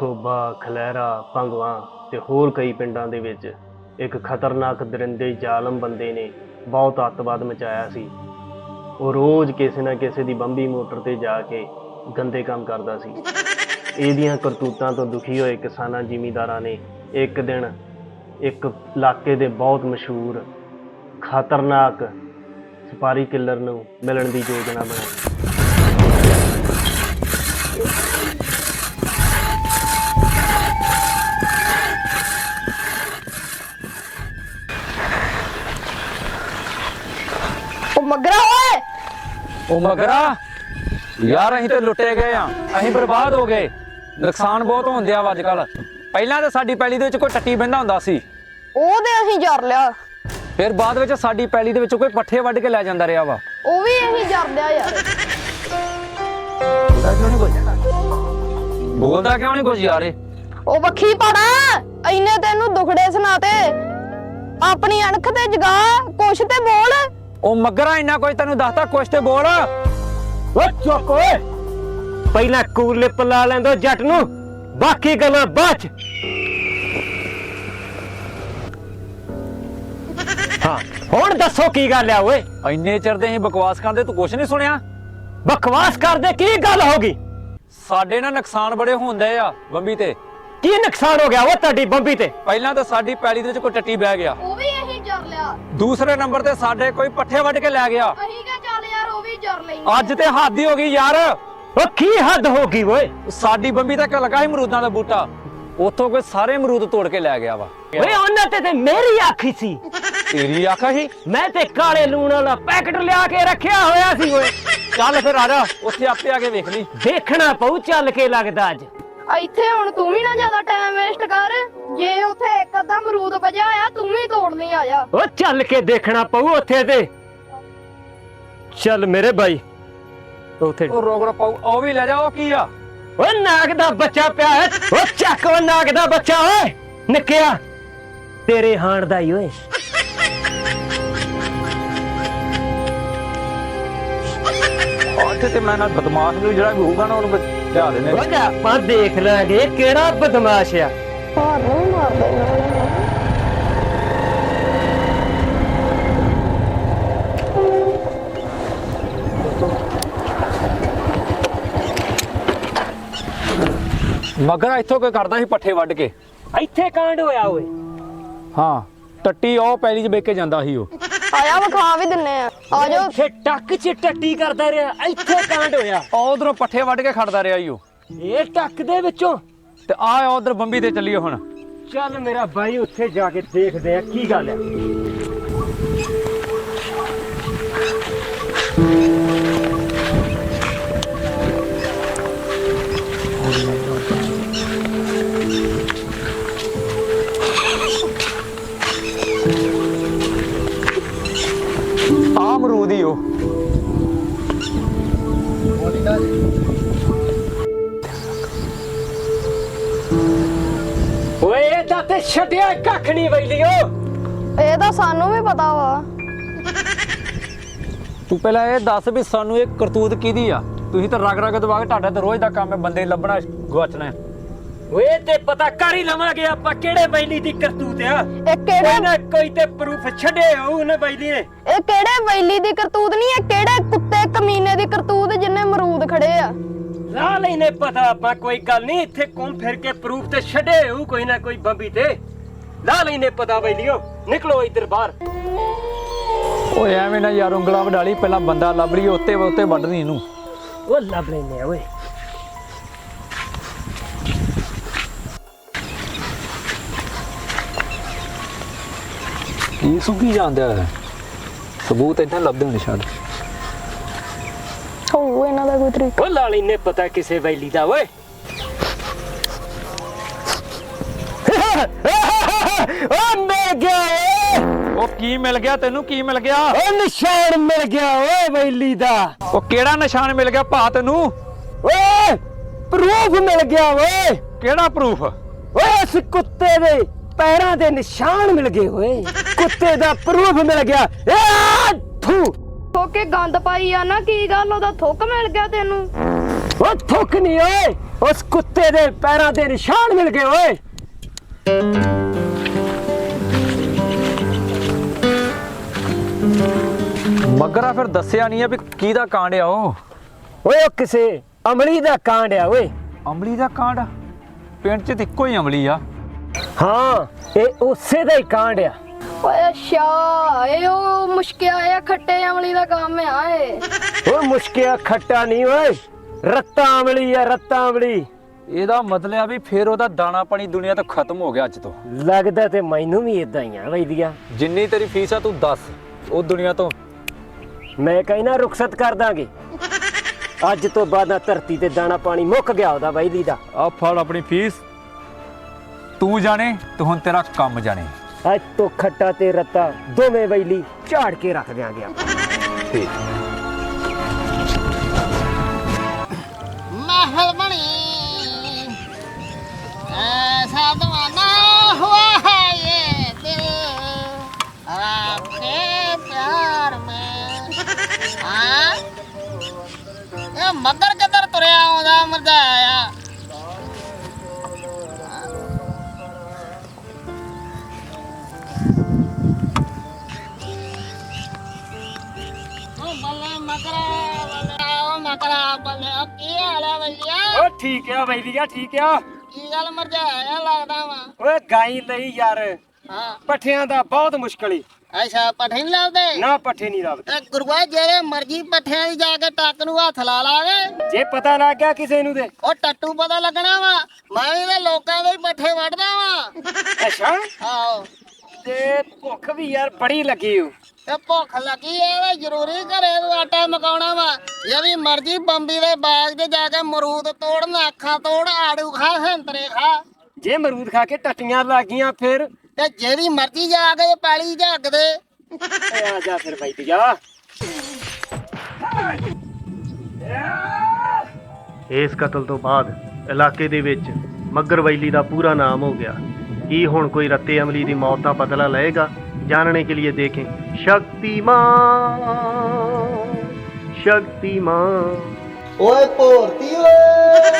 ਖੋਬਾ ਖਲੈਰਾ ਭੰਗਵਾ ਤੇ ਹੋਰ ਕਈ ਪਿੰਡਾਂ ਦੇ ਵਿੱਚ ਇੱਕ ਖਤਰਨਾਕ ਦਰਿੰਦੇ ਜ਼ਾਲਮ ਬੰਦੇ ਨੇ ਬਹੁਤ ਅੱਤਵਾਦ ਮਚਾਇਆ ਸੀ। ਉਹ ਰੋਜ਼ ਕਿਸੇ ਨਾ ਕਿਸੇ ਦੀ ਬੰਬੀ ਮੋਟਰ ਤੇ ਜਾ ਕੇ ਗੰਦੇ ਕੰਮ ਕਰਦਾ ਸੀ। ਇਹਦੀਆਂ ਕਰਤੂਤਾਂ ਤੋਂ ਦੁਖੀ ਹੋਏ ਕਿਸਾਨਾਂ ਜ਼ਿਮੀਂਦਾਰਾਂ ਨੇ ਇੱਕ ਦਿਨ ਇੱਕ ਇਲਾਕੇ ਦੇ ਬਹੁਤ ਮਸ਼ਹੂਰ ਖਤਰਨਾਕ ਸਪਾਰੀ ਕਿਲਰ ਨੂੰ ਮਿਲਣ ਦੀ ਯੋਜਨਾ ਬਣਾਈ ਉਹ ਮਗਰਾ ਓਏ ਉਹ ਮਗਰਾ ਯਾਰ ਅਸੀਂ ਤੇ ਲੁੱਟੇ ਗਏ ਆ ਅਸੀਂ ਬਰਬਾਦ ਹੋ ਗਏ। ਨੁਕਸਾਨ ਬਹੁਤ ਹੁੰਦਿਆ ਵਾ ਅੱਜ ਕੱਲ ਪਹਿਲਾਂ ਤਾਂ ਸਾਡੀ ਪੈਲੀ ਦੇ ਵਿੱਚ ਕੋਈ ਟੱਟੀ ਬੰਦਾ ਹੁੰਦਾ ਸੀ। ਉਹ ਤੇ ਅਸੀਂ ਜਰ ਲਿਆ। ਫਿਰ ਬਾਅਦ ਵਿੱਚ ਸਾਡੀ ਪੈਲੀ ਦੇ ਵਿੱਚ ਕੋਈ ਪੱਠੇ ਵੱਢ ਕੇ ਲੈ ਜਾਂਦਾ ਰਿਹਾ ਵਾ। ਉਹ ਵੀ ਅਸੀਂ ਜਰ ਲਿਆ ਯਾਰ। ਬੋਲਦਾ ਕਿਉਂ ਨਹੀਂ ਕੁਝ? ਯਾਰ ਇਹ? ਉਹ ਵੱਖੀ ਪੜਾ ਐਨੇ ਤੈਨੂੰ ਦੁਖੜੇ ਸੁਣਾਤੇ ਆਪਣੀ ਅਣਖ ਤੇ ਜਗਾ ਕੁਛ ਤੇ ਬੋਲ। ਉਹ ਮਗਰਾ ਇੰਨਾ ਕੁਝ ਤੈਨੂੰ ਦੱਸਦਾ ਕੁਛ ਤੇ ਬੋਲ। ਓ ਚੁੱਪ ਓਏ। ਪਹਿਲਾਂ ਕੂਰ ਲਿਪ ਲਾ ਲੈਂਦੋ ਜੱਟ ਨੂੰ ਬਾਕੀ ਗੱਲਾਂ ਬਾਅਦ ਚ। ਹਾਂ ਹੁਣ ਦੱਸੋ ਕੀ ਗੱਲ ਆ ਓਏ? ਇੰਨੇ ਚਿਰ ਦੇ ਅਸੀਂ ਬਕਵਾਸ ਕਰਦੇ ਤੂੰ ਕੁਛ ਨਹੀਂ ਸੁਣਿਆ? ਬਕਵਾਸ ਕਰਦੇ ਕੀ ਗੱਲ ਹੋ ਗਈ? ਸਾਡੇ ਨਾਲ ਨੁਕਸਾਨ ਬੜੇ ਹੁੰਦੇ ਆ ਬੰਬੀ ਤੇ। ਕੀ ਨੁਕਸਾਨ ਹੋ ਗਿਆ ਓ ਤੁਹਾਡੀ ਬੰਬੀ ਤੇ? ਪਹਿਲਾਂ ਤਾਂ ਸਾਡੀ ਪੈਲੀ ਦੇ ਵਿੱਚ ਕੋਈ ਟੱਟੀ ਬਹਿ ਗਿਆ। ਉਹ ਦੂਸਰੇ ਨੰਬਰ ਤੇ ਸਾਡੇ ਕੋਈ ਪੱਠੇ ਵੱਢ ਕੇ ਲੈ ਗਿਆ। ਅਸੀਂ ਕਹ ਚੱਲ ਯਾਰ ਉਹ ਵੀ ਜਰ ਲਈ। ਅੱਜ ਤੇ ਹੱਦ ਹੀ ਹੋ ਗਈ ਯਾਰ। ਓ ਕੀ ਹੱਦ ਹੋ ਗਈ ਓਏ? ਸਾਡੀ ਬੰਬੀ ਤੱਕ ਲੱਗਾ ਸੀ ਅਮਰੂਦਾਂ ਦਾ ਬੂਟਾ। ਉੱਥੋਂ ਕੋਈ ਸਾਰੇ ਅਮਰੂਦ ਤੋੜ ਕੇ ਲੈ ਗਿਆ ਵਾ। ਓਏ ਉਹਨਾਂ ਤੇ ਤੇ ਮੇਰੀ ਆਖੀ ਸੀ। ਤੇਰੀ ਆਖਾ ਸੀ ਮੈਂ ਤੇ ਕਾਲੇ ਲੂਣ ਵਾਲਾ ਪੈਕਟ ਲਿਆ ਕੇ ਰੱਖਿਆ ਹੋਇਆ ਸੀ ਓਏ। ਚੱਲ ਫਿਰ ਆ ਜਾ ਉੱਥੇ ਆਪੇ ਆ ਕੇ ਵੇਖ ਲਈ। ਦੇਖਣਾ ਪਊ ਚੱਲ ਕੇ ਲੱਗਦਾ ਅੱਜ। ਇੱਥੇ ਹੁਣ ਤੂੰ ਵੀ ਨਾ ਜ਼ਿਆਦਾ ਟਾਈਮ ਵੇਸਟ ਕਰ ਜੇ ਉੱਥੇ ਇੱਕ ਅੱਧਾ ਅਮਰੂਦ ਵਜਾ ਆ ਤੂੰ ਵੀ ਤੋੜਨੀ ਆ ਜਾ ਓ ਚੱਲ ਕੇ ਦੇਖਣਾ ਪਊ ਉੱਥੇ ਤੇ ਚੱਲ ਮੇਰੇ ਭਾਈ ਉੱਥੇ ਉਹ ਰੋਗੜ ਪਾਉ ਉਹ ਵੀ ਲੈ ਜਾ ਉਹ ਕੀ ਆ ਓ ਨਾਗ ਦਾ ਬੱਚਾ ਪਿਆ ਹੈ ਓ ਚੱਕ ਓ ਨਾਗ ਦਾ ਬੱਚਾ ਓਏ ਨਿੱਕਿਆ ਤੇਰੇ ਹਾਣ ਦਾ ਹੀ ਓਏ ਉੱਥੇ ਤੇ ਮੈਂ ਨਾ ਬਦਮਾਸ਼ ਨੂੰ ਜਿਹੜਾ ਵੀ ਹੋਊਗਾ ਨਾ ਉਹਨੂੰ ਦੇਣੇ। ਆਪਾਂ ਦੇਖ ਲਾਂਗੇ ਕਿਹੜਾ ਬਦਮਾਸ਼ ਆ। ਮਾਰ ਨਹੀਂ ਮਾਰਦਾ ਮਗਰ ਇੱਥੋਂ ਕੋਈ ਕਰਦਾ ਸੀ ਪੱਠੇ ਵੱਢ ਕੇ? ਇੱਥੇ ਕਾਂਡ ਹੋਇਆ ਓਏ। ਹਾਂ ਟੱਟੀ ਉਹ ਪੈਲੀ 'ਚ ਵੇਚ ਕੇ ਜਾਂਦਾ ਸੀ ਉਹ। ਆਇਆ ਵਿਖਾ ਵੀ ਦਿੰਨੇ ਆ। ਆ ਜਾਓ। ਇੱਥੇ ਟੱਕ ਚ ਟੱਟੀ ਕਰਦਾ ਰਿਹਾ ਇੱਥੇ ਕਾਂਡ ਹੋਇਆ। ਉਹ ਉਧਰੋਂ ਪੱਠੇ ਵੱਢ ਕੇ ਖੜਦਾ ਰਿਹਾ ਈ ਉਹ ਇਹ ਟੱਕ ਦੇ ਵਿੱਚੋਂ? ਤੇ ਆ ਉਧਰ ਬੰਬੀ ਤੇ ਚੱਲੀਏ ਹੁਣ। ਚੱਲ ਮੇਰਾ ਭਾਈ ਉੱਥੇ ਜਾ ਕੇ ਦੇਖਦੇ ਆ ਕੀ ਗੱਲ ਆ। ਉਹ ਓਏ ਇਹਦਾ ਤੇ ਛੱਡਿਆ ਕੱਖ ਨਹੀਂ ਵੈਲੀਓ ਇਹ ਤਾਂ ਸਾਨੂੰ ਵੀ ਪਤਾ ਵਾ। ਤੂੰ ਪਹਿਲਾਂ ਇਹ ਦੱਸ ਵੀ ਸਾਨੂੰ ਇਹ ਕਰਤੂਤ ਕਿਹਦੀ ਆ? ਤੁਸੀਂ ਤਾਂ ਰਗ ਰਗ ਦਵਾ ਕੇ ਤੁਹਾਡਾ ਤਾਂ ਰੋਜ਼ ਦਾ ਕੰਮ ਹੈ ਬੰਦੇ ਲੱਭਣਾ ਗਵਾਚਣਾ ਹੈ। ਓਏ ਤੇ ਪਤਾ ਕਰ ਹੀ ਲਵਾਂਗੇ ਆਪਾਂ ਕਿਹੜੇ ਬੈਲੀ ਦੀ ਕਰਤੂਤ ਆ। ਇਹ ਕੋਈ ਕਿਹੜੇ ਨਾ ਕੋਈ ਤੇ ਪ੍ਰੂਫ ਛੱਡੇ ਹੋਊ ਉਹਨੇ ਬੈਲੀ ਨੇ। ਇਹ ਕਿਹੜੇ ਵੈਲੀ ਦੀ ਕਰਤੂਤ ਨਹੀਂ ਇਹ ਕਿਹੜੇ ਕੁੱਤੇ ਕਮੀਨੇ ਦੀ ਕਰਤੂਤ ਜਿੰਨੇ ਅਮਰੂਦ ਖੜੇ ਆ? ਲਾ ਲੈਨੇ ਪਤਾ ਆਪਾਂ ਕੋਈ ਗੱਲ ਨਹੀਂ ਇੱਥੇ ਘੁੰਮ ਫਿਰ ਕੇ ਪ੍ਰੂਫ ਤੇ ਛੱਡੇ ਹੋਊ ਕੋਈ ਨਾ ਕੋਈ ਬੰਬੀ ਤੇ। ਲਾ ਲੈਨੇ ਪਤਾ ਬੈਲੀਓ ਨਿਕਲੋ ਇੱਧਰ ਬਾਹਰ। ਓਏ ਐਵੇਂ ਨਾ ਯਾਰ ਉਂਗਲਾਂ ਵਡਾਲੀ ਪਹਿਲਾਂ ਬੰਦਾ ਲੱਭ ਲਈ ਉੱਤੇ ਉੱਤੇ ਵੱਢਣੀ ਇਹਨੂੰ। ਉਹ ਲੱਭ ਲੈਨੇ ਆ ਓਏ। ਕੀ ਸੁੱਕੀ ਜਾਂਦਾ ਹੈ? ਸਬੂਤ ਇੱਥੇ ਲੱਭਦੇ ਨਹੀਂ ਛੱਡ ਹੋਊ ਇਹਨਾਂ ਦਾ ਕੋਈ ਤਰੀਕਾ ਉਹ ਲਾ ਲੈਨੇ ਪਤਾ ਕਿਸੇ ਬੈਲੀ ਦਾ ਓਏ। ਉਹ ਮਿਲ ਗਿਆ ਉਹ ਕੀ ਮਿਲ ਗਿਆ ਤੈਨੂੰ? ਕੀ ਮਿਲ ਗਿਆ? ਉਹ ਨਿਸ਼ਾਨ ਮਿਲ ਗਿਆ ਓਏ ਬੈਲੀ ਦਾ। ਉਹ ਕਿਹੜਾ ਨਿਸ਼ਾਨ ਮਿਲ ਗਿਆ ਭਾ ਤੈਨੂੰ ਓਏ ਪ੍ਰੂਫ ਮਿਲ ਗਿਆ ਓਏ। ਕਿਹੜਾ ਪ੍ਰੂਫ? ਓਏ ਉਸ ਕੁੱਤੇ ਦੇ। ਪੈਰਾਂ ਦੇ ਨਿਸ਼ਾਨ ਮਿਲ ਗਏ ਓਏ ਕੁੱਤੇ ਦਾ ਪ੍ਰੂਫ ਮਿਲ ਗਿਆ। ਏ ਥੂ। ਥੋਕੇ ਗੰਦ ਪਾਈ ਆ ਨਾ ਕੀ ਗੱਲ? ਉਹਦਾ ਥੁੱਕ ਮਿਲ ਗਿਆ ਤੈਨੂੰ। ਉਹ ਥੁੱਕ ਨਹੀਂ ਓਏ। ਉਸ ਕੁੱਤੇ ਦੇ ਪੈਰਾਂ ਦੇ ਨਿਸ਼ਾਨ ਮਿਲ ਗਏ ਓਏ। ਮਗਰਾ ਫਿਰ ਦੱਸਿਆ ਨਹੀਂ ਆ ਵੀ ਕਿਹਦਾ ਕਾਂਡ ਆ ਉਹ? ਓਏ ਉਹ ਕਿਸੇ ਅਮਲੀ ਦਾ ਕਾਂਡ ਆ ਓਏ। ਅਮਲੀ ਦਾ ਕਾਂਡ? ਪਿੰਡ 'ਚ ਤਾਂ ਇੱਕੋ ਹੀ ਅਮਲੀ ਆ। ਹਾਂ ਇਹ ਉਸੇ ਦਾ ਹੀ ਕਾਂਡ ਆ। ਓਏ ਅੱਛਾ ਇਹ ਉਹ ਮੁਸ਼ਕਿਆ ਇਹ ਖੱਟੇ ਅਮਲੀ ਦਾ ਕੰਮ ਆ ਏ ਓਏ ਮੁਸ਼ਕਿਆ ਖੱਟਾ ਨਹੀਂ ਓਏ। ਰੱਤਾ ਅਮਲੀ ਆ ਰੱਤਾ ਅਮਲੀ। ਇਹਦਾ ਮਤਲਬ ਆ ਵੀ ਫਿਰ ਉਹਦਾ ਦਾਣਾ ਪਾਣੀ ਦੁਨੀਆ ਤੋਂ ਖਤਮ ਹੋ ਗਿਆ ਅੱਜ ਤੋਂ। ਲੱਗਦਾ ਤੇ ਮੈਨੂੰ ਵੀ ਇਦਾਂ ਹੀ ਆ ਵੈਦੀਆ ਜਿੰਨੀ ਤੇਰੀ ਫੀਸ ਆ ਤੂੰ ਦੱਸ ਉਹ ਦੁਨੀਆ ਤੋਂ। ਮੈਂ ਕਹਿਣਾ ਰੁਖਸਤ ਕਰ ਦਾਂਗੇ। ਅੱਜ ਤੋਂ ਬਾਅਦ ਨਾ ਧਰਤੀ ਤੇ ਦਾਣਾ ਪਾਣੀ ਮੁੱਕ ਗਿਆ ਉਹਦਾ ਵੈਦੀ ਦਾ ਆ ਫੜ ਆਪਣੀ ਫੀਸ। ਤੂੰ ਜਾਣੇ ਤੂੰ ਹੁਣ ਤੇਰਾ ਕੰਮ ਜਾਣੇ। ਅੱਜ ਤੋਂ ਖੱਟਾ ਤੇ ਰੱਤਾ ਦੋਵੇਂ ਵੈਲੀ ਝਾੜ ਕੇ ਰੱਖ ਦਿਆਂਗੇ ਆਪਾਂ। ਠੀਕ। ਮਹਿਲ ਬਣੀ। ਐਸਾ ਦਵਾਨਾ ਹੋਆ ਹੈ ਇਹ ਦਿਲ। ਆਪਕੇ ਪਿਆਰ ਮੈਂ। ਹਾਂ। ਇਹ ਕਦਰ ਤੁਰਿਆ ਆਉਂਦਾ ਮਰਦਾ ਆ ਬੱਲੇ ਉਹ ਮਗਰਾ ਬੱਲੇ ਉਹ ਕੀ ਹਾਲ ਹੈ ਭਈਆ ਓ ਠੀਕ ਆ ਠੀਕ ਆ। ਕੀ ਗੱਲ ਮਰਜਾ ਆਇਆ ਲੱਗਦਾ ਵਾ? ਓਏ ਗਾਈ ਲਈ ਯਾਰ। ਹਾਂ। ਪੱਠਿਆਂ ਦਾ ਬਹੁਤ ਮੁਸ਼ਕਲ ਈ। ਅੱਛਾ ਪਠੇ ਨੀ ਲੱਭਦੇ ਨਾ ਪੱਠੇ ਨਹੀਂ ਲੱਭਦੇ ਤੇ ਗੁਰੂਆ ਜਿਹੜੇ ਮਰਜ਼ੀ ਪੱਠਿਆਂ ਦੀ ਜਾ ਕੇ ਟੱਕ ਨੂੰ ਹੱਥ ਲਾ ਲਾਵੇ। ਜੇ ਪਤਾ ਲੱਗ ਗਿਆ ਕਿਸੇ ਨੂੰ ਤੇ। ਉਹ ਟੱਟੂ ਪਤਾ ਲੱਗਣਾ ਵਾ। ਮੈਂ ਵੀ ਤੇ ਲੋਕਾਂ ਦੇ ਹੀ ਪੱਠੇ ਵੱਢਦਾ ਵਾ। ਅੱਛਾ। ਆਹੋ। ਤੇ ਭੁੱਖ ਵੀ ਯਾਰ ਬੜੀ ਲੱਗੀ ਓ। ਤੇ ਭੁੱਖ ਲੱਗੀ ਐ ਵੇ ਜ਼ਰੂਰੀ ਘਰੇ ਨੂੰ ਆਟਾ ਮਕਾਉਣਾ ਵਾ। ਜਿਹੜੀ ਮਰਜ਼ੀ ਬੰਬੀ ਦੇ ਬਾਗ 'ਚ ਜਾ ਕੇ ਮਰੂਦ ਤੋੜਨ ਅੱਖਾਂ ਤੋੜ ਆੜੂ ਖਾ ਸੰਤਰੇ ਖਾ। ਜੇ ਮਰੂਦ ਖਾ ਕੇ ਟੱਟੀਆਂ ਲੱਗ ਗਈਆਂ ਫਿਰ? ਤੇ ਜਿਹੜੀ ਮਰਜ਼ੀ ਜਾ ਕੇ ਪੈਲੀ ਝੱਗ ਦੇ। ਆ ਜਾ ਫਿਰ ਵੈਦੀਆ ਇਸ ਕਤਲ ਤੋਂ ਬਾਅਦ ਇਲਾਕੇ ਦੇ ਵਿੱਚ ਮੱਗਰ ਵੈਲੀ ਦਾ ਪੂਰਾ ਨਾਮ ਹੋ ਗਿਆ। ਕੀ ਹੁਣ ਕੋਈ ਰੱਤੇ ਅਮਲੀ ਦੀ ਮੌਤ ਦਾ ਬਦਲਾ ਲਏਗਾ? जानने के लिए देखें शक्तिमान शक्तिमान ओए पोरती ओए